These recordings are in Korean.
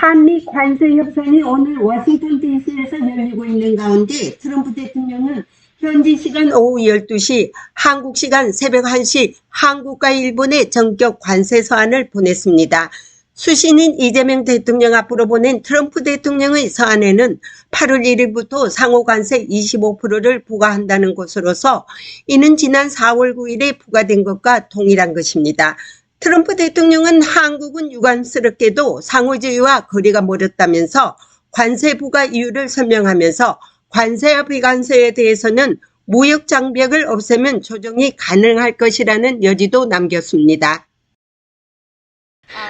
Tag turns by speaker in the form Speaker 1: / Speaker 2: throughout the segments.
Speaker 1: 한미 관세 협상이 오늘 워싱턴 DC에서 열리고 있는 가운데 트럼프 대통령은 현지 시간 오후 12시, 한국 시간 새벽 1시 한국과 일본에 전격 관세 서한을 보냈습니다. 수신인 이재명 대통령 앞으로 보낸 트럼프 대통령의 서한에는 8월 1일부터 상호 관세 25%를 부과한다는 것으로서 이는 지난 4월 9일에 부과된 것과 동일한 것입니다. 트럼프 대통령은 한국은 유감스럽게도 상호주의와 거리가 멀었다면서 관세 부과 이유를 설명하면서 관세와 비관세에 대해서는 무역 장벽을 없애면 조정이 가능할 것이라는 여지도 남겼습니다.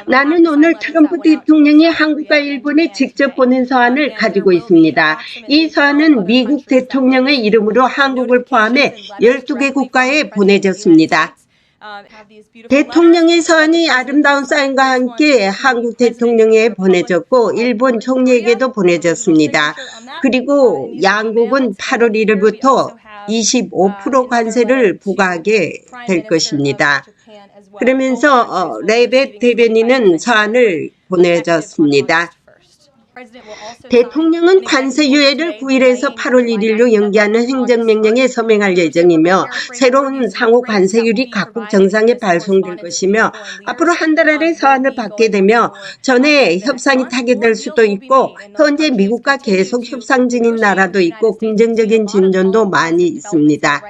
Speaker 1: 나는 오늘 트럼프 대통령이 한국과 일본에 직접 보낸 서한을 가지고 있습니다. 이 서한은 미국 대통령의 이름으로 한국을 포함해 12개 국가에 보내졌습니다. 대통령의 서한이 아름다운 사인과 함께 한국 대통령에 보내졌고 일본 총리에게도 보내졌습니다. 그리고 양국은 8월 1일부터 25% 관세를 부과하게 될 것입니다. 그러면서 어, 레벳 대변인은 서한을 보내졌습니다. 대통령은 관세 유예를 9일에서 8월 1일로 연기하는 행정명령에 서명할 예정이며 새로운 상호 관세율이 각국 정상에 발송될 것이며 앞으로 한 달 안에 서한을 받게 되며 전에 협상이 타개될 수도 있고 현재 미국과 계속 협상 중인 나라도 있고 긍정적인 진전도 많이 있습니다.